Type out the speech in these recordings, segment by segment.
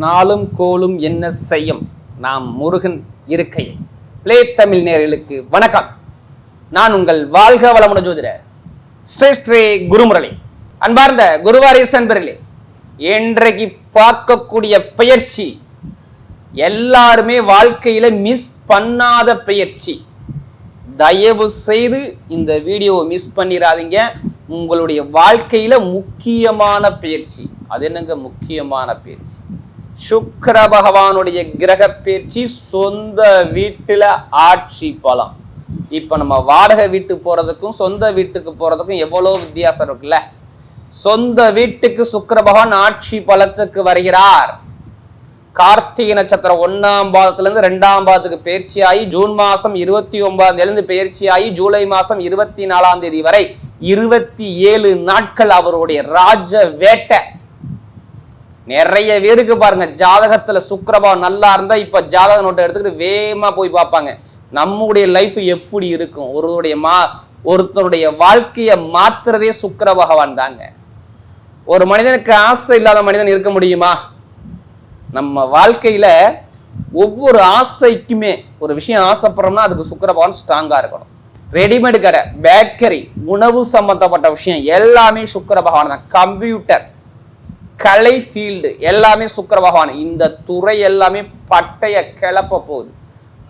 நாளும் கோலும் என்ன செய்யும்? நாம் முருகன் இருக்கையில். பிளே தமிழ் நேர்களுக்கு வணக்கம். நான் உங்கள் வாழ்க வளமுடன் ஜோதிட ஸ்ரீ ஸ்ரீ குருமுரளி. அன்பார்ந்த குருவாரிஸ் அன்பர்களே இன்றைக்கு பார்க்கக்கூடிய பயிற்சி எல்லாருமே வாழ்க்கையில மிஸ் பண்ணாத பயிற்சி தயவு செய்து இந்த வீடியோவை மிஸ் பண்ணிடாதீங்க உங்களுடைய வாழ்க்கையில முக்கியமான பயிற்சி அது என்னங்க முக்கியமான பயிற்சி சுக்கர பகவானுடைய கிரக பயிற்சி சொந்த வீட்டுல ஆட்சி பலம். இப்ப நம்ம வாடகை வீட்டுக்கு போறதுக்கும் சொந்த வீட்டுக்கு போறதுக்கும் எவ்வளவு வித்தியாசம் இருக்குல்ல? சொந்த வீட்டுக்கு சுக்கர பகவான் ஆட்சி பலத்துக்கு வருகிறார். கார்த்திகை நட்சத்திரம் ஒன்னாம் பாதத்துல இருந்து ரெண்டாம் பாதத்துக்கு பயிற்சி ஆகி ஜூன் மாசம் இருபத்தி ஒன்பதாம் தேதி பயிற்சி ஆகி ஜூலை மாசம் இருபத்தி நாலாம் தேதி வரை இருபத்தி ஏழு நாட்கள் அவருடைய ராஜ வேட்டை. நிறைய பேருக்கு பாருங்க ஜாதகத்துல சுக்கரபாவம் நல்லா இருந்தா இப்ப ஜாதக நோட்டை எடுத்துக்கிட்டு வேகமா போய் பார்ப்பாங்க. நம்முடைய லைஃப் எப்படி இருக்கும்? ஒருவருடைய மா ஒருத்தருடைய வாழ்க்கையை மாத்துறதே சுக்கர பகவான் தாங்க. ஒரு மனிதனுக்கு ஆசை இல்லாத மனிதன் இருக்க முடியுமா? நம்ம வாழ்க்கையில ஒவ்வொரு ஆசைக்குமே ஒரு விஷயம் ஆசைப்படுறோம்னா அதுக்கு சுக்கர பகவான் ஸ்ட்ராங்கா இருக்கணும். ரெடிமேட் கடை பேக்கரி உணவு சம்பந்தப்பட்ட விஷயம் எல்லாமே சுக்கர பகவான் தான். கம்ப்யூட்டர் கலை ஃபீல்டு எல்லாமே சுக்கர பகவான். இந்த துறை எல்லாமே பட்டைய கிளப்ப போகுது.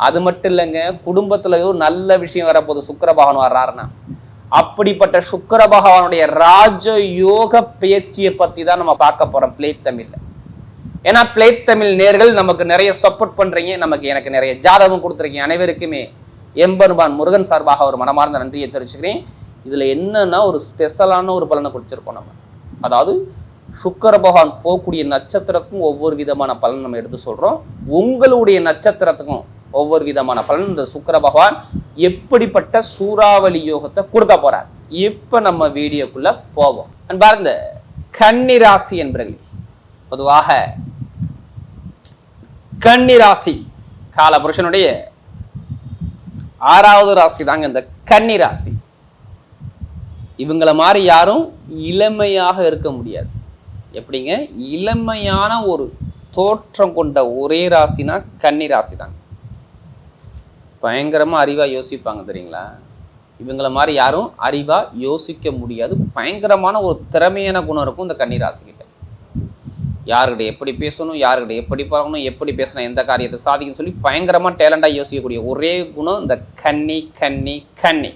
அது மட்டும் இல்லைங்க குடும்பத்தில் ஏதோ நல்ல விஷயம் வரப்போகுது. சுக்கர பகவான் வர்றாருன்னா. அப்படிப்பட்ட சுக்கர பகவானுடைய ராஜ யோக பயிற்சியை பற்றி தான் நம்ம பார்க்க போகிறோம் பிளே தமிழில். ஏன்னா பிளே தமிழ் நேர்கள் நமக்கு நிறைய சப்போர்ட் பண்ணுறீங்க நமக்கு எனக்கு நிறைய ஜாதகம் கொடுத்துருக்கீங்க அனைவருக்குமே. எம்பெருமான் முருகன் சார்பாக ஒரு மனமார்ந்த நன்றியை தெரிவிச்சுக்கிறேன். இதில் என்னன்னா ஒரு ஸ்பெஷலான ஒரு பலனை கொடுத்துருக்கோம் நம்ம. அதாவது சுக்கர பகவான் போகக்கூடிய நட்சத்திரத்துக்கும் ஒவ்வொரு விதமான பலன் நம்ம எடுத்து சொல்றோம். உங்களுடைய நட்சத்திரத்துக்கும் ஒவ்வொரு விதமான பலன். இந்த சுக்கர பகவான் எப்படிப்பட்ட சூறாவளி யோகத்தை கொடுக்க போறார்? இப்ப நம்ம வீடியோக்குள்ள போவோம். அன்பார்ந்த கன்னிராசி என்பர்கள் பொதுவாக கன்னிராசி காலபுருஷனுடைய ஆறாவது ராசி தாங்க இந்த கன்னிராசி இவங்களை இவங்கள மாதிரி யாரும் இளமையாக இருக்க முடியாது. எப்படிங்க? இளமையான ஒரு தோற்றம் கொண்ட ஒரே ராசினா கன்னி ராசி தாங்க பயங்கரமாக அறிவாக யோசிப்பாங்க தெரியுங்களா? இவங்கள மாதிரி யாரும் அறிவாக யோசிக்க முடியாது. பயங்கரமான ஒரு திறமையான குணம் இருக்கும் இந்த கன்னி ராசிக்கிட்ட. யாருக்கிட்ட எப்படி பேசணும் யாருக்கிட்ட எப்படி பார்க்கணும் எப்படி பேசணும் எந்த காரியத்தை சாதிக்கணும்னு சொல்லி பயங்கரமாக டேலண்டாக யோசிக்கக்கூடிய ஒரே குணம் இந்த கன்னி கன்னி கன்னி.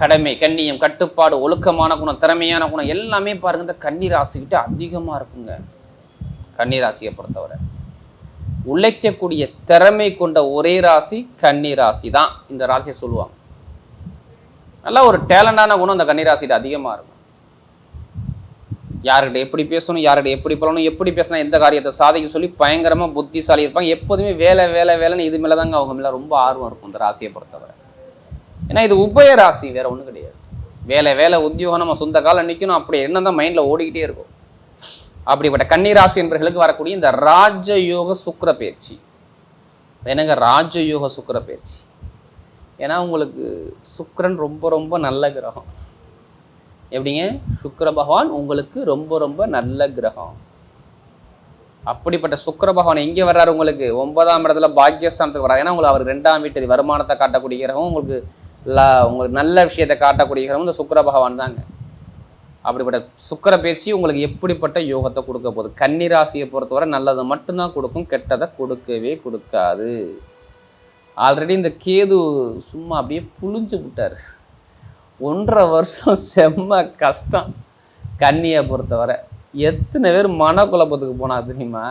கடமை கண்ணியம் கட்டுப்பாடு ஒழுக்கமான குணம் திறமையான குணம் எல்லாமே பாருங்க இந்த கன்னிராசிக்கிட்ட ராசிக்கிட்ட இருக்குங்க. கன்னிராசியை பொறுத்தவரை. உழைக்கக்கூடிய திறமை கொண்ட ஒரே ராசி கன்னிராசி தான் இந்த ராசியை சொல்லுவாங்க. நல்லா ஒரு டேலண்டான குணம் இந்த கன்னிராசிகிட்ட ராசிகிட்ட இருக்கும். யார்கிட்ட எப்படி பேசணும் யார்கிட்ட எப்படி பண்ணணும் எப்படி பேசினா எந்த காரியத்தை சாதிக்கும் சொல்லி பயங்கரமாக புத்திசாலி இருப்பாங்க. எப்போதுமே வேலை வேலை வேலைன்னு இது மேலே தாங்க அவங்க மேலே ரொம்ப ஆர்வம் இருக்கும் இந்த ராசியை பொறுத்தவரை. ஏன்னா இது உபய ராசி வேற ஒன்றும் கிடையாது. வேலை வேலை உத்தியோகம் நம்ம சொந்த காலம் நிற்கணும் அப்படி என்ன தான் மைண்ட்ல ஓடிக்கிட்டே இருக்கும். அப்படிப்பட்ட கன்னிராசி என்பவர்களுக்கு வரக்கூடிய இந்த ராஜயோக சுக்கர பயிற்சி. என்னங்க? ராஜயோக சுக்கர பயிற்சி. ஏன்னா உங்களுக்கு சுக்கரன் ரொம்ப ரொம்ப நல்ல கிரகம். எப்படிங்க? சுக்கர பகவான் உங்களுக்கு ரொம்ப ரொம்ப நல்ல கிரகம். அப்படிப்பட்ட சுக்கர பகவான் எங்கே வர்றாரு உங்களுக்கு? ஒன்பதாம் இடத்துல பாக்கியஸ்தானத்துக்கு வர்றாரு. ஏன்னா உங்களுக்கு அவர் ரெண்டாம் வீட்டு வருமானத்தை காட்டக்கூடிய கிரகம். உங்களுக்கு லா உங்களுக்கு நல்ல விஷயத்தை காட்டக்கூடிய கிரகம் இந்த சுக்கிர பகவான் தாங்க. அப்படிப்பட்ட சுக்கிர பயிற்சி உங்களுக்கு எப்படிப்பட்ட யோகத்தை கொடுக்க போகுது? கன்னிராசியை பொறுத்தவரை நல்லதை மட்டும்தான் கொடுக்கும் கெட்டதை கொடுக்கவே கொடுக்காது. ஆல்ரெடி இந்த கேது சும்மா அப்படியே புளிஞ்சு விட்டார். ஒன்றரை வருஷம் செம்ம கஷ்டம். கன்னியை பொறுத்தவரை. எத்தனை பேர் மனக்குழப்பத்துக்கு போனா தெரியுமா?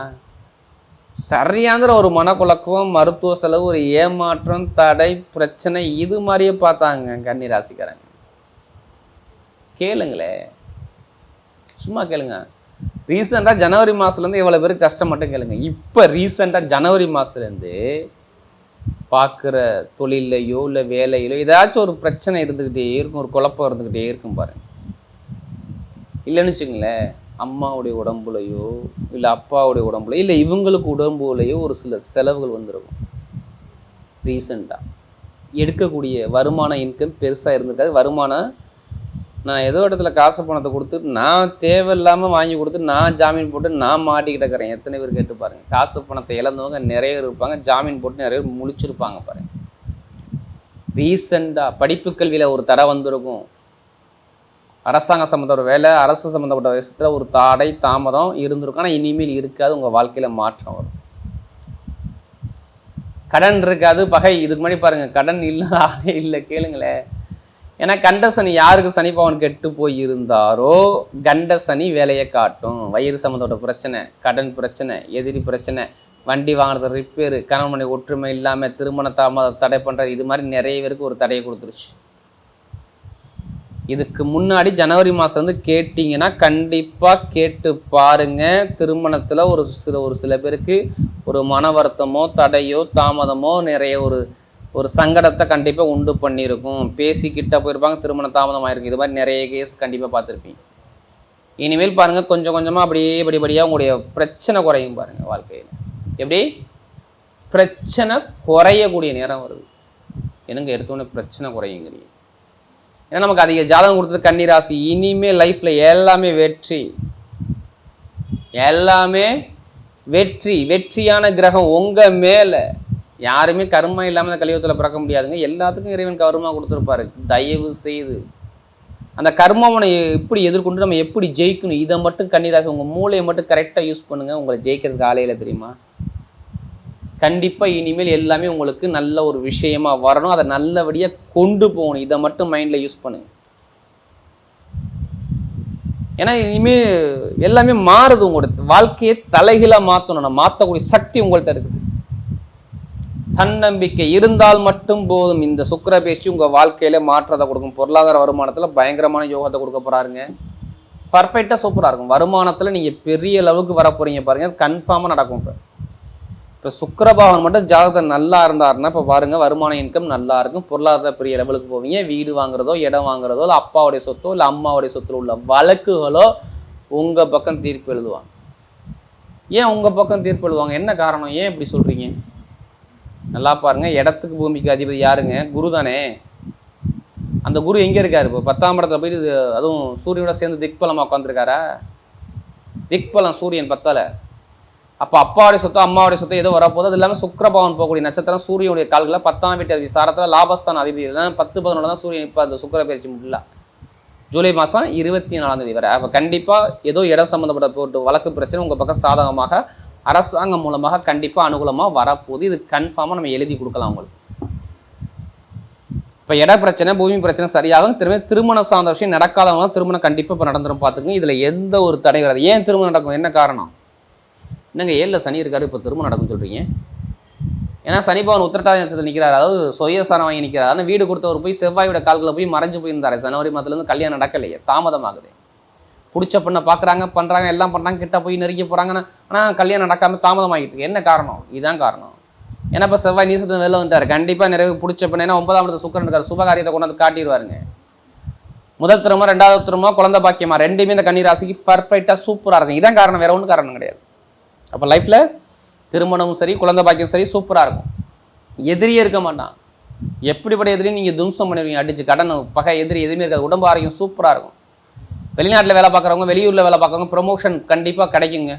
சரியாந்திர ஒரு மனக்குழக்கம் மருத்துவ செலவு ஒரு ஏமாற்றம் தடை பிரச்சனை இது மாதிரியே பார்த்தாங்க கன்னி ராசிக்காரங்க கேளுங்களே. சும்மா கேளுங்க. ரீசெண்டாக ஜனவரி மாதத்துலேருந்து இவ்வளோ பேருக்கு கஷ்டம் மட்டும் கேளுங்க. இப்போ ரீசெண்டாக ஜனவரி மாதத்துலேருந்து பார்க்குற தொழிலையோ இல்லை வேலையிலோ ஏதாச்சும் ஒரு பிரச்சனை இருந்துக்கிட்டே இருக்கும் ஒரு குழப்பம் இருந்துக்கிட்டே இருக்கும் பாருங்க. இல்லைன்னு வச்சுங்களேன் அம்மாவுடைய உடம்புலையோ இல்லை அப்பாவுடைய உடம்புலையோ இல்லை இவங்களுக்கு உடம்புலையோ ஒரு சில செலவுகள் வந்துருக்கும். ரீசெண்டாக எடுக்கக்கூடிய வருமான இன்கம் பெருசாக இருந்திருக்காது. வருமான நான் ஏதோ இடத்துல காசு பணத்தை கொடுத்து நான் தேவையில்லாமல் வாங்கி கொடுத்து நான் ஜாமீன் போட்டு நான் மாட்டிக்கிட்டு இருக்கிறேன். எத்தனை பேர் கேட்டு பாருங்க. காசு பணத்தை இழந்தவங்க நிறைய பேர் இருப்பாங்க. ஜாமீன் போட்டு நிறைய பேர் முழிச்சிருப்பாங்க பாருங்க. ரீசெண்டாக படிப்பு கல்வியில் ஒரு தடை வந்திருக்கும். அரசாங்க சம்மந்த வேலை அரசு சம்மந்தப்பட்ட விஷயத்தில் ஒரு தடை தாமதம் இருந்திருக்கும். ஆனால் இனிமேல் இருக்காது. உங்கள் வாழ்க்கையில் மாற்றம் வரும். கடன் இருக்காது பகை. இதுக்கு முன்னாடி பாருங்க கடன் இல்லை ஆளே இல்லை. கேளுங்களேன் ஏன்னா கண்ட சனி யாருக்கு சனி பவன் கெட்டு போய் இருந்தாரோ கண்ட சனி வேலையை காட்டும். வயிறு சம்மந்தப்பட்ட பிரச்சனை கடன் பிரச்சனை எதிரி பிரச்சனை வண்டி வாங்குறது ரிப்பேரு கணவன் ஒற்றுமை இல்லாமல் திருமண தாமதம் தடை பண்ணுறது இது மாதிரி நிறைய பேருக்கு ஒரு தடையை கொடுத்துருச்சு. இதுக்கு முன்னாடி ஜனவரி மாதம் வந்து கேட்டிங்கன்னா கண்டிப்பாக கேட்டு பாருங்கள் திருமணத்தில் ஒரு சில ஒரு சில பேருக்கு ஒரு மன வருத்தமோ தடையோ தாமதமோ நிறைய ஒரு ஒரு சங்கடத்தை கண்டிப்பாக உண்டு பண்ணியிருக்கும். பேசிக்கிட்ட போயிருப்பாங்க திருமண தாமதம் ஆகிருக்கும் இது மாதிரி நிறைய கேஸ் கண்டிப்பாக பார்த்துருப்பீங்க. இனிமேல் பாருங்கள் கொஞ்சம் கொஞ்சமாக அப்படியே படிப்படியாக உங்களுடைய பிரச்சனை குறையும் பாருங்கள் வாழ்க்கையில். எப்படி? பிரச்சனை குறையக்கூடிய நேரம் வருது. என்னங்க எடுத்தோடனே பிரச்சனை குறையுங்கிறீங்க? ஏன்னா நமக்கு அதிக ஜாதகம் கொடுத்தது கன்னிராசி. இனிமே லைஃப்ல எல்லாமே வெற்றி. எல்லாமே வெற்றி. வெற்றியான கிரகம் உங்க மேல. யாருமே கர்மா இல்லாமல் அந்த கலியுகத்தில் பிறக்க முடியாதுங்க. எல்லாத்துக்கும் இறைவன் கர்மா கொடுத்துருப்பாரு. தயவு செய்து. அந்த கர்மவனை எப்படி எதிர்கொண்டு நம்ம எப்படி ஜெயிக்கணும்? இதை மட்டும் கன்னிராசி உங்கள் மூளையை மட்டும் கரெக்டாக யூஸ் பண்ணுங்கள் உங்களை ஜெயிக்கிறதுக்கு ஆலையில் தெரியுமா? கண்டிப்பாக இனிமேல் எல்லாமே உங்களுக்கு நல்ல ஒரு விஷயமா வரணும். அதை நல்லபடியாக கொண்டு போகணும். இதை மட்டும் மைண்டில் யூஸ் பண்ணுங்க. ஏன்னா இனிமேல் எல்லாமே மாறுது உங்களோட வாழ்க்கையை தலைகளாக மாற்றணும் நான் மாற்றக்கூடிய சக்தி உங்கள்கிட்ட இருக்குது. தன்னம்பிக்கை இருந்தால் மட்டும் போதும். இந்த சுக்கர பேச்சு உங்கள் வாழ்க்கையில மாற்றத்தை கொடுக்கும். பொருளாதார வருமானத்தில் பயங்கரமான யோகத்தை கொடுக்க போகிறாருங்க பர்ஃபெக்டாக சூப்பராக இருக்கும். வருமானத்தில் நீங்கள் பெரிய அளவுக்கு வர போகிறீங்க பாருங்கள் கன்ஃபார்மாக நடக்கும் இப்போ. இப்போ சுக்கரபாவன் மட்டும் ஜாதகத்தை நல்லா இருந்தாருன்னா இப்போ பாருங்க வருமான இன்கம் நல்லா இருக்கும். பொருளாதார பெரிய லெவலுக்கு போவீங்க. வீடு வாங்குறதோ இடம் வாங்குறதோ இல்லை அப்பாவுடைய சொத்தோ இல்லை அம்மாவுடைய சொத்தில் உள்ள வழக்குகளோ உங்கள் பக்கம் தீர்ப்பு எழுதுவாங்க. ஏன் உங்கள் பக்கம் தீர்ப்பு எழுதுவாங்க? என்ன காரணம்? ஏன் இப்படி சொல்கிறீங்க நல்லா பாருங்க. இடத்துக்கு பூமிக்கு அதிபதி யாருங்க? குரு தானே. அந்த குரு எங்கே இருக்கார் இப்போ? பத்தாம் இடத்துல போயிட்டு அதுவும் சூரியனோட சேர்ந்து திக்பலமாக உட்காந்துருக்காரா திக்பலம் சூரியன் பத்தலை. அப்போ அப்பாவுடைய சொத்தம் அம்மாவுடைய சொத்தம் ஏதோ வரப்போகுது. அது இல்லாமல் சுக்கிரபவன் போகக்கூடிய நட்சத்திரம் சூரியனுடைய கால்களில் பத்தாம் வீட்டு அதிபதி. சாரத்தில் லாபஸ்தான அதிபதி. தான் பத்து பதினொன்று தான் சூரியன் இப்போ அந்த சுக்கர பயிற்சி முடியல. ஜூலை மாதம் இருபத்தி நாலாம் தேதி வரை. அப்போ கண்டிப்பாக ஏதோ இடம் சம்மந்தப்பட்ட போட்டு வழக்கு பிரச்சனை உங்கள் பக்கம் சாதகமாக அரசாங்கம் மூலமாக கண்டிப்பாக அனுகூலமாக வரப்போகுது. இது கன்ஃபார்மாக நம்ம எழுதி கொடுக்கலாம் உங்களுக்கு. இப்போ இட பிரச்சனை பூமி பிரச்சனை சரியாகும். திரும்ப திருமணம் சார்ந்த விஷயம் நடக்காதவங்க திருமணம் கண்டிப்பாக இப்போ நடந்துடும் பார்த்துக்கங்க. இதில் எந்த ஒரு தடை வராது. ஏன் திருமணம் நடக்கும்? என்ன காரணம்? என்னங்க ஏழில் சனி இருக்காரு இப்போ திரும்ப நடக்கும்னு சொல்கிறீங்க ஏன்னா சனி பவன் உத்திரட்டாதி நிற்கிறார் அதாவது சுயசாரம் வாங்கி நிற்கிறார் ஆனால் வீடு கொடுத்தவர் போய் செவ்வாயோட கால்களை போய் மறைஞ்சு போயிருந்தாரு. ஜனவரி மாதத்துலேருந்து கல்யாணம் நடக்கலையே. தாமதமாகுது. பிடிச்ச பொண்ணை பார்க்குறாங்க பண்ணுறாங்க எல்லாம் பண்ணுறாங்க கிட்ட போய் நெருங்கி போகிறாங்கன்னா ஆனால் கல்யாணம் நடக்காமல் தாமதமாகிட்டு என்ன காரணம்? இதுதான் காரணம். ஏன்னா இப்போ செவ்வாய் நீசத்து வெளில வந்துட்டார். கண்டிப்பாக நிறைய பிடிச்ச பொண்ணு. ஏன்னா ஒன்பதாம் இடத்து சுக்கரன் இருக்கார். சுபகாரியத்தை கொண்டு வந்து காட்டிடுவாருங்க. முதல் திருமணம் ரெண்டாவது திருமணம் குழந்தை பாக்கியமா? ரெண்டுமே இந்த கன்னி ராசிக்கு பர்ஃபெக்டாக சூப்பராக இருக்கும். இதான் காரணம். வேற ஒன்றும் காரணம் கிடையாது. அப்போ லைஃப்பில் திருமணமும் சரி குழந்தை பாக்கியம் சரி சூப்பராக இருக்கும். எதிரியே இருக்க மாட்டான். எப்படிப்பட்ட எதிரியும் நீங்கள் தும்சம் பண்ணிடுவீங்க அடிச்சு கடன் பகை எதிரி எதுவுமே இருக்காது. உடம்பு ஆரோக்கியம் சூப்பராக இருக்கும். வெளிநாட்டில் வேலை பார்க்குறவங்க வெளியூரில் வேலை பார்க்குறவங்க ப்ரொமோஷன் கண்டிப்பாக கிடைக்குங்க.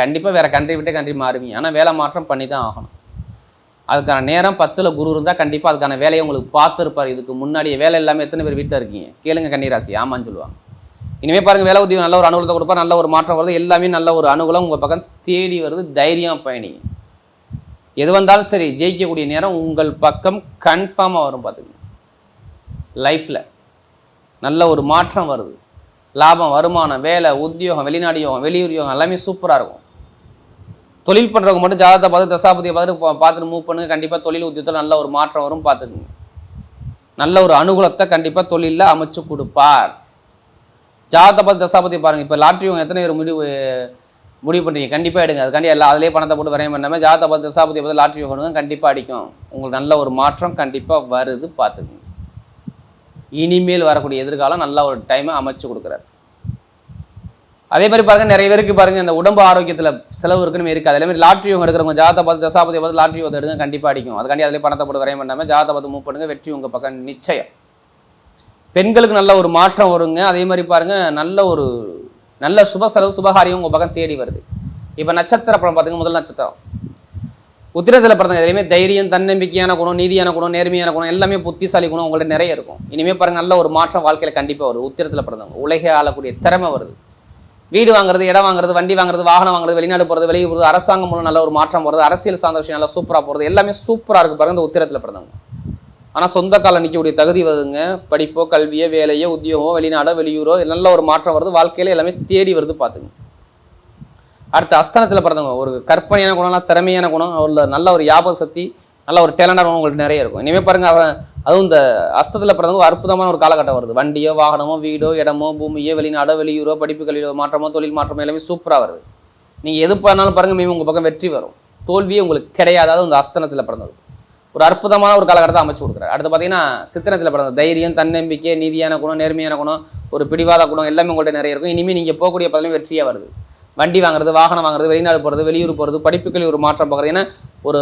கண்டிப்பாக வேறு கண்ட்ரி விட்டு கண்ட்ரி மாறுவீங்க. ஆனால் வேலை மாற்றம் பண்ணி தான் ஆகணும். அதுக்கான நேரம் பத்தில் குரு இருந்தால் கண்டிப்பாக அதுக்கான வேலையை உங்களுக்கு பார்த்துருப்பார். இதுக்கு முன்னாடியே வேலை இல்லாமல் எத்தனை பேர் வீட்டில் இருக்கீங்க? கேளுங்க கன்னிராசி. ஆமான்னு சொல்லுவாங்க. இனிமேல் பாருங்கள் வேலை உதவி நல்ல ஒரு அனுகூலத்தை கொடுப்பா நல்ல ஒரு மாற்றம் வருது எல்லாமே நல்ல ஒரு அனுகூலம் உங்கள் பக்கம் தேடி வருது தைரியம் பயணி. எது வந்தாலும் சரி ஜெயிக்கக்கூடிய நேரம் உங்கள் பக்கம் கன்ஃபார்மாக வரும் பார்த்துங்க லைஃப்பில் நல்ல ஒரு மாற்றம் வருது. லாபம் வருமானம் வேலை உத்தியோகம் வெளிநாடு யோகம் வெளியூர் யோகம் எல்லாமே சூப்பராக இருக்கும். தொழில் பண்ணுறவங்க மட்டும் ஜாதகத்தை பார்த்து தசாபதியை பார்த்து பார்த்துட்டு மூவ் பண்ணுங்க. கண்டிப்பாக தொழில் உத்தியத்தில் நல்ல ஒரு மாற்றம் வரும் பார்த்துக்குங்க நல்ல ஒரு அனுகூலத்தை கண்டிப்பாக தொழிலில் அமைச்சு கொடுப்பார். ஜாதகத்தை பார்த்து தசாபதி பாருங்கள் இப்போ லாட்ரி எத்தனை பேர் முடிவு முடிவு பண்ணுறீங்க கண்டிப்பாக எடுங்க. அதுக்காண்டி எல்லாம் அதிலே பணத்தை போட்டு வரையும் பண்ணாமல் ஜாதபத் பார்த்து தசாபதியை பார்த்து லாட்ரி பண்ணுங்க கண்டிப்பாக அடிக்கும். உங்களுக்கு நல்ல ஒரு மாற்றம் கண்டிப்பாக வருது பார்த்துக்குங்க. இனிமேல் வரக்கூடிய எதிர்காலம் நல்ல ஒரு டைமை அமைச்சு கொடுக்குறாரு. அதே மாதிரி பாருங்க நிறைய பேருக்கு பாருங்க இந்த உடம்பு ஆரோக்கியத்தில் செலவு இருக்குன்னு இருக்குது அதே மாதிரி லாட்ரி உங்க எடுக்கிறவங்க ஜாதகத்தை பார்த்து தசாபதி பார்த்து லாட்ரி வந்து எடுங்க கண்டிப்பாக அடிக்கும். அதுக்காண்டி அதிலே பணத்தை போட்டு வரையும் பண்ணாமல் ஜாதகத்தை பார்த்து மூவ் பண்ணுங்க வெற்றி உங்கள் பக்கம் நிச்சயம். பெண்களுக்கு நல்ல ஒரு மாற்றம் வருங்க. அதே மாதிரி பாருங்க நல்ல ஒரு நல்ல சுப செலவு சுபகாரியம் உங்கள் பக்கம் தேடி வருது. இப்போ நட்சத்திர படம் பார்த்துங்க முதல் நட்சத்திரம். உத்திரசில பிறந்தவங்க எதுலையுமே தைரியம் தன்னம்பிக்கையான குணம் நீதியான குணம் நேர்மையான குணம் எல்லாமே புத்திசாலி குணம் உங்கள்ட்ட நிறைய இருக்கும். இனிமே பாருங்க நல்ல ஒரு மாற்றம் வாழ்க்கையில் கண்டிப்பாக வரும் உத்திரத்தில் பிறந்தவங்க உலகை ஆளக்கூடிய திறமை வருது. வீடு வாங்குறது இடம் வாங்குறது வண்டி வாங்குறது வாகனம் வாங்குறது வெளிநாடு போகிறது வெளியே போகிறது அரசாங்கம் மூலம் நல்ல ஒரு மாற்றம் வருது. அரசியல் சார்ந்த விஷயம் நல்லா சூப்பராக போகிறது எல்லாமே சூப்பராக இருக்குது பாருங்க இந்த உத்திரத்தில் பிறந்தவங்க ஆனால் சொந்த காலம் நிற்கக்கூடிய தகுதி வருதுங்க. படிப்போ கல்வியோ வேலையோ உத்தியோகமோ வெளிநாடோ வெளியூரோ நல்ல ஒரு மாற்றம் வருது. வாழ்க்கையில் எல்லாமே தேடி வருது பார்த்துங்க. அடுத்து அஸ்தனத்தில் பிறந்தவங்க ஒரு கற்பனையான குணம்லாம் திறமையான குணம் அவரில் நல்ல ஒரு யாபக சக்தி நல்ல ஒரு டேலண்டான குணம் உங்களுக்கு நிறைய இருக்கும். இனிமேல் பாருங்கள் அவன் அதுவும் இந்த அஸ்தத்தில் பிறந்தவங்க ஒரு அற்புதமான ஒரு காலகட்டம் வருது. வண்டியோ வாகனமோ வீடோ இடமோ பூமியோ வெளிநாடோ வெளியூரோ படிப்பு கல்வியோ மாற்றமோ தொழில் மாற்றமோ எல்லாமே சூப்பராக வருது. நீங்கள் எது பண்ணாலும் பாருங்கள் மேம் உங்கள் பக்கம் வெற்றி வரும். தோல்வியே உங்களுக்கு கிடையாது அதாவது இந்த அஸ்தனத்தில் பிறந்தது. ஒரு அற்புதமான ஒரு காலகட்டத்தை அமைச்சு கொடுக்குறாரு. அடுத்து பார்த்தீங்கன்னா சித்திரத்தில் பிறந்த தைரியம் தன்னம்பிக்கை நீதியான குணம் நேர்மையான குணம் ஒரு பிடிவாத குணம் எல்லாமே உங்கள்கிட்ட நிறைய இருக்கும். இனிமேல் நீங்கள் போகக்கூடிய பதிலும் வெற்றியாக வருது. வண்டி வாங்குறது வாகனம் வாங்குறது வெளிநாடு போகிறது வெளியூர் போகிறது படிப்புகளில் ஒரு மாற்றம் பார்க்குறது. ஏன்னா ஒரு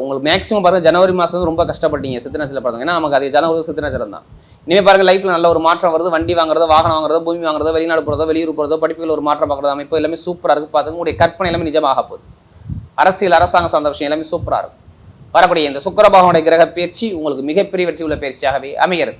உங்களுக்கு மேக்ஸிமம் பாருங்க ஜனவரி மாதம் ரொம்ப கஷ்டப்பட்டீங்க சித்திரத்தில் பிறந்தவங்க. ஏன்னா நமக்கு அது ஜனவரி சித்திரத்தில் தான். இனிமேல் பாருங்கள் லைஃப்ல நல்ல ஒரு மாற்றம் வருது. வண்டி வாங்குறதோ வாகனம் வாங்குறதோ பூமி வாங்குறதோ வெளிநாடு போகிறதோ வெளியூர் போகிறதோ படிப்புகள் ஒரு மாற்றம் பார்க்குறது அமைப்பு எல்லாமே சூப்பராக இருக்குது பார்த்துங்க உங்களுடைய கற்பனை எல்லாமே நிஜமாக போகுது. அரசியல் அரசாங்கம் சார்ந்த விஷயம் எல்லாமே சூப்பராக இருக்கும். வரக்கூடிய இந்த சுக்கரபாகனுடைய கிரக பயிற்சி உங்களுக்கு மிகப்பெரிய வெற்றி உள்ள பயிற்சியாகவே அமைகிறது.